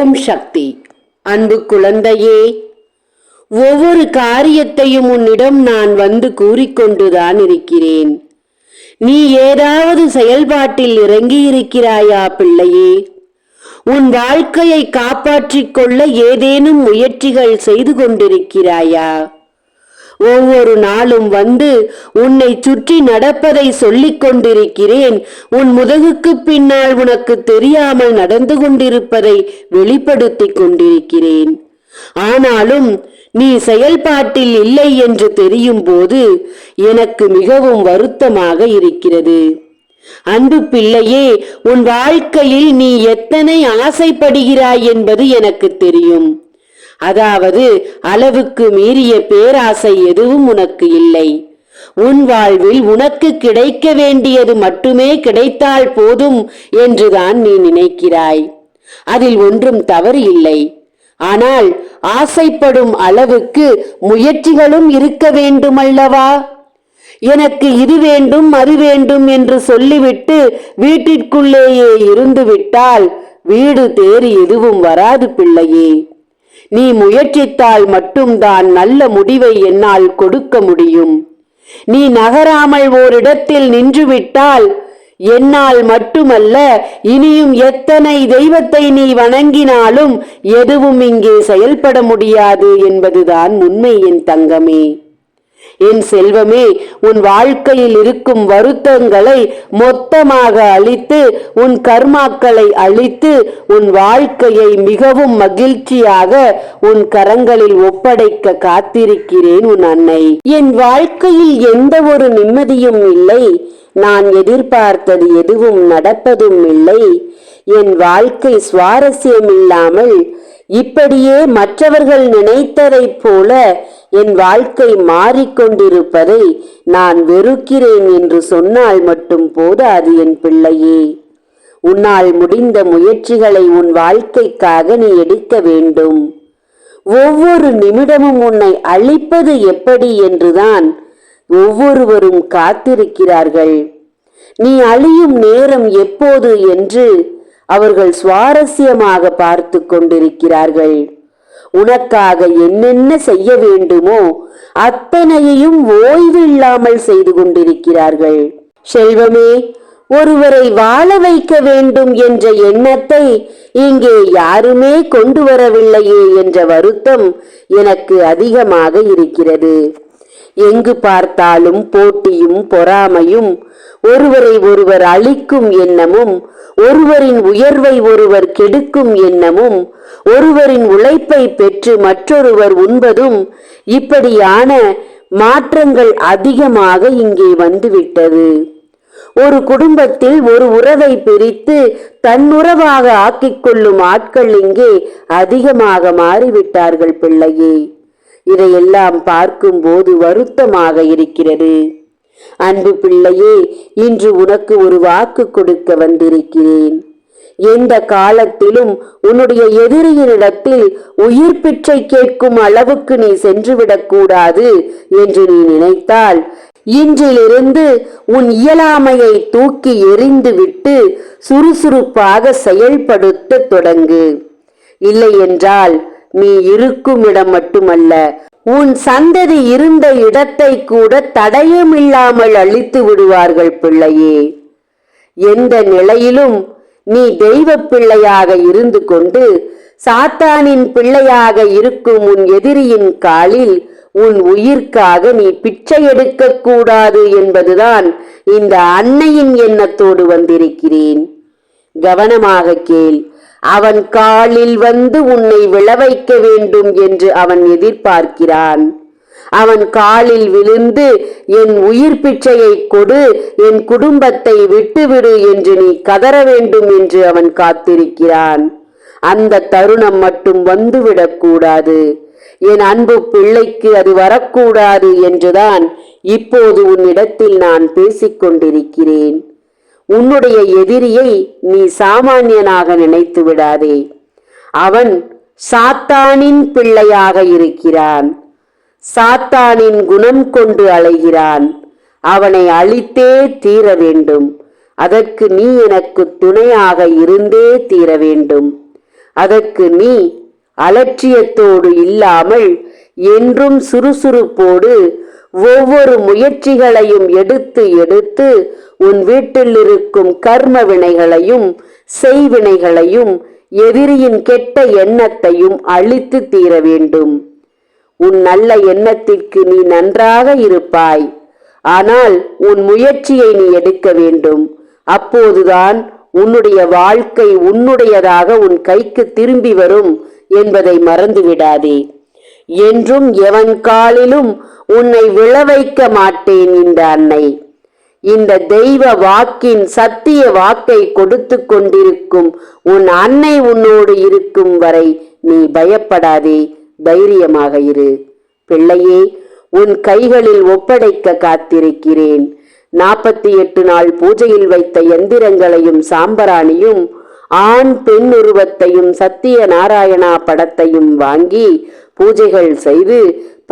ஓம் சக்தி. அன்பு குழந்தையே ஒவ்வொரு காரியத்தையும் உன்னிடம் நான் வந்து கூறிக்கொண்டுதான் இருக்கிறேன். நீ ஏதாவது செயல்பாட்டில் இறங்கி இருக்கிறாயா பிள்ளையே? உன் வாழ்க்கையை காப்பாற்றிக் கொள்ள ஏதேனும் முயற்சிகள் செய்து கொண்டிருக்கிறாயா? ஒவ்வொரு நாளும் வந்து உன்னை சுற்றி நடப்பதை சொல்லிக் கொண்டிருக்கிறேன். உன் முதுகுக்கு பின்னால் உனக்கு தெரியாமல் நடந்து கொண்டிருப்பதை வெளிப்படுத்திக் கொண்டிருக்கிறேன். ஆனாலும் நீ செயல்பாட்டில் இல்லை என்று தெரியும் போது எனக்கு மிகவும் வருத்தமாக இருக்கிறது. அன்பு பிள்ளையே உன் வாழ்க்கையில் நீ எத்தனை ஆசைப்படுகிறாய் என்பது எனக்கு தெரியும். அதாவது அளவுக்கு மீறிய பேராசை எதுவும் உனக்கு இல்லை. உன் வாழ்வில் உனக்கு கிடைக்க வேண்டியது மட்டுமே கிடைத்தால் போதும் என்றுதான் நீ நினைக்கிறாய். அதில் ஒன்றும் தவறு இல்லை. ஆனால் ஆசைப்படும் அளவுக்கு முயற்சிகளும் இருக்க வேண்டுமல்லவா? எனக்கு இது வேண்டும் அது வேண்டும் என்று சொல்லிவிட்டு வீட்டிற்குள்ளேயே இருந்து விட்டால் வீடு தேறி எதுவும் வராது பிள்ளையே. நீ முயற்சித்தால் மட்டும்தான் நல்ல முடிவை என்னால் கொடுக்க முடியும். நீ நகராமல் ஓரிடத்தில் நின்றுவிட்டால் என்னால் மட்டுமல்ல இனியும் எத்தனை தெய்வத்தை நீ வணங்கினாலும் எதுவும் இங்கே செயல்பட முடியாது என்பதுதான் உண்மை என் தங்கமே. என் செல்வமே உன் வாழ்க்கையில் இருக்கும் வருத்தங்களை மொத்தமாக அழித்து உன் கர்மாக்களை அழித்து உன் வாழ்க்கையை மிகவும் மகிழ்ச்சியாக உன் கரங்களில் ஒப்படைக்க காத்திருக்கிறேன் உன் அன்னை. என் வாழ்க்கையில் எந்த ஒரு நிம்மதியும் இல்லை. நான் எதிர்பார்த்தது எதுவும் நடப்பதும் இல்லை. என் வாழ்க்கை சுவாரஸ்யம் இல்லாமல் இப்படியே மற்றவர்கள் நினைத்ததைப் போல என் வாழ்க்கை மாறிக்கொண்டிருப்பதை நான் வெறுக்கிறேன் என்று சொன்னால் மட்டும் போதாது என் பிள்ளையே. உன்னால் முடிந்த முயற்சிகளை உன் வாழ்க்கைக்காக நீ எடுக்க வேண்டும். ஒவ்வொரு நிமிடமும் உன்னை அழிப்பது எப்படி என்றுதான் ஒவ்வொருவரும் காத்திருக்கிறார்கள். நீ அழியும் நேரம் எப்போது என்று அவர்கள் சுவாரஸ்யமாக பார்த்து கொண்டிருக்கிறார்கள். உனக்காக என்னென்ன செய்ய வேண்டுமோ அத்தனையையும் ஓய்வில்லாமல் செய்து கொண்டிருக்கிறார்கள். செல்வமே ஒருவரை வாழ வைக்க வேண்டும் என்ற எண்ணத்தை இங்கே யாருமே கொண்டு வரவில்லையே என்ற வருத்தம் எனக்கு அதிகமாக இருக்கிறது. எங்கு பார்த்தாலும் போட்டியும் பொறாமையும். ஒருவரை ஒருவர் அழிக்கும் எண்ணமும் ஒருவரின் உயர்வை ஒருவர் கெடுக்கும் எண்ணமும் ஒருவரின் உழைப்பை பெற்று மற்றொருவர் உண்பதும் இப்படியான மாற்றங்கள் அதிகமாக இங்கே வந்துவிட்டது. ஒரு குடும்பத்தில் ஒரு உறவை பிரித்து தன்னுறவாக ஆக்கிக் கொள்ளும் ஆட்கள் இங்கே அதிகமாக மாறிவிட்டார்கள் பிள்ளையே. இதையெல்லாம் பார்க்கும்போது வருத்தமாக இருக்கிறது. அன்பு பிள்ளையே இன்று உனக்கு ஒரு வாக்கு கொடுக்க வந்திருக்கிறேன். எந்த காலத்திலும் உன்னுடைய எதிரியினிடத்தில் உயிர் பிச்சை கேட்கும் அளவுக்கு நீ சென்றுவிடக்கூடாது என்று நீ நினைத்தால் இன்றிலிருந்து உன் இயலாமையை தூக்கி எறிந்துவிட்டு சுறுசுறுப்பாக செயல்படுத்த தொடங்கு. இல்லை என்றால் நீ இருக்கும் இடம் மட்டுமல்ல உன் சந்ததி இருந்த இடத்தை கூட தடயமில்லாமல் அழித்து விடுவார்கள் பிள்ளையே. எந்த நிலையிலும் நீ தெய்வ பிள்ளையாக இருந்து கொண்டு சாத்தானின் பிள்ளையாக இருக்கும் உன் எதிரியின் காலில் உன் உயிர்க்காக நீ பிச்சை எடுக்கக்கூடாது என்பதுதான் இந்த அன்னையின் எண்ணத்தோடு வந்திருக்கிறேன். கவனமாக கேள். அவன் காலில் வந்து உன்னை விழவைக்க வேண்டும் என்று அவன் எதிர்பார்க்கிறான். அவன் காலில் விழுந்து என் உயிர் பிச்சையை கொடு என் குடும்பத்தை விட்டுவிடு என்று நீ கதற வேண்டும் என்று அவன் காத்திருக்கிறான். அந்த தருணம் மட்டும் வந்துவிடக்கூடாது என் அன்பு பிள்ளைக்கு அது வரக்கூடாது என்றுதான் இப்போது உன்னிடத்தில் நான் பேசிக் கொண்டிருக்கிறேன். உன்னுடைய எதிரியை நீ சாமானியனாக நினைத்து விடாதே. அவன் சாத்தானின் பிள்ளையாக இருக்கிறான். சாத்தானின் குணம் கொண்டு அலைகிறான். அவனை அழித்தே தீர வேண்டும். அதற்கு நீ எனக்கு துணையாக இருந்தே தீர வேண்டும். அதற்கு நீ அலட்சியத்தோடு இல்லாமல் என்றும் சுறுசுறுப்போடு ஒவ்வொரு முயற்சிகளையும் எடுத்து எடுத்து உன் வீட்டில் இருக்கும் கர்ம வினைகளையும் செய்வினைகளையும் எதிரியின் கெட்ட எண்ணத்தையும் அழித்து தீர வேண்டும். உன் நல்ல எண்ணத்திற்கு நீ நன்றாக இருப்பாய். ஆனால் உன் முயற்சியை நீ எடுக்க வேண்டும். அப்போதுதான் உன்னுடைய வாழ்க்கை உன்னுடையதாக உன் கைக்கு திரும்பி வரும் என்பதை மறந்துவிடாதே. என்றும் எவன் காலிலும் உன்னை விழவைக்க மாட்டேன் இந்த அன்னை. இந்த தெய்வ வாக்கின் சத்திய வாக்கை கொடுத்து கொண்டிருக்கும் உன் அன்னை உன்னோடு இருக்கும் வரை நீ பயப்படாதே தைரியமாக இரு. பிள்ளையே உன் கைகளில் ஒப்படைக்க காத்திருக்கிறேன். நாற்பத்தி எட்டு நாள் பூஜையில் வைத்த எந்திரங்களையும் சாம்பராணியும் ஆண் பெண் உருவத்தையும் சத்திய நாராயணா படத்தையும் வாங்கி பூஜைகள் செய்து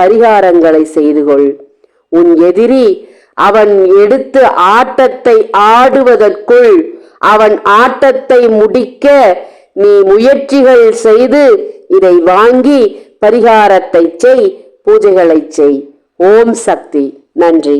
பரிகாரங்களை செய்து கொள். உன் எதிரி அவன் எடுத்து ஆட்டத்தை ஆடுவதற்குள் அவன் ஆட்டத்தை முடிக்க நீ முயற்சிகள் செய்து இதை வாங்கி பரிகாரத்தை செய் பூஜைகளை செய். ஓம் சக்தி. நன்றி.